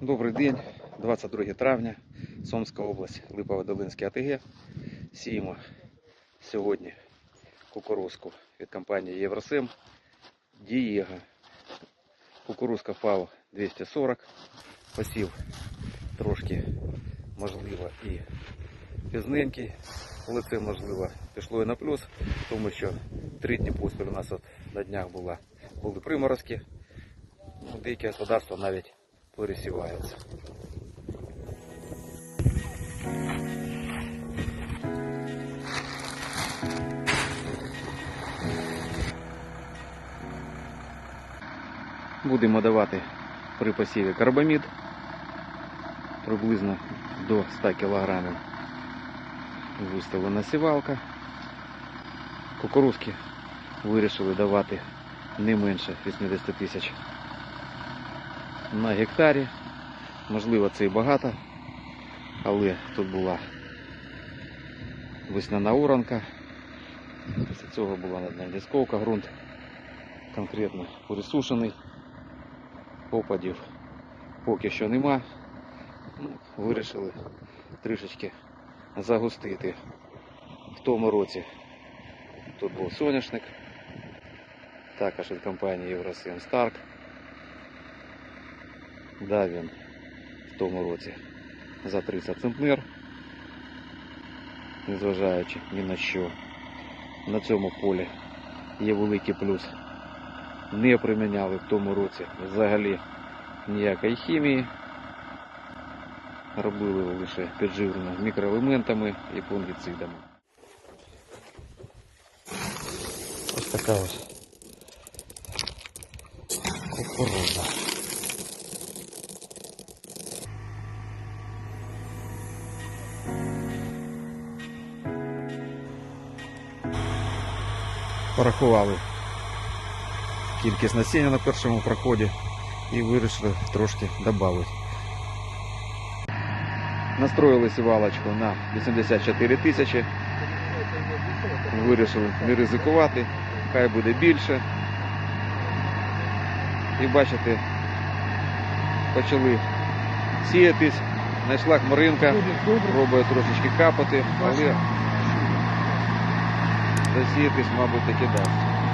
Добрий день, 22 травня, Сомська область, Липово-Долинське АТГ. Сіємо сьогодні кукурузку від компанії Євросем Дієга. Кукурузка ФАО 240. Посів трошки, можливо, і пізненький, але це можливо пішло і на плюс, тому що три дні поспіль у нас от на днях була, були приморозки. Деякі господарства навіть пересіваються. Будемо давати при посіві карбамід приблизно до 100 кг виставлена сівалка. Кукурузки вирішили давати не менше 80 тисяч на гектарі. Можливо, це і багато, але тут була весняна оранка. Після цього була на дня дисковка, ґрунт конкретно пересушений. Опадів поки що нема. Ну, вирішили трішечки загустити. В тому році тут був соняшник, також від компанії Євросім Старк. Дав він в тому році за 30 центнер, незважаючи ні на що. На цьому полі є великий плюс. Не приміняли в тому році взагалі ніякої хімії. Робили лише підживлення мікроелементами і фунгіцидами. Ось така ось кукурудза. Порахували кількість насіння на першому проході і вирішили трошки додати. Настроїли сівалочку на 84 тисячі. Вирішили не ризикувати, хай буде більше. І бачите, почали сіятись, знайшла хмаринка, пробує трошечки капати, але засіятись, мабуть, таки дасть.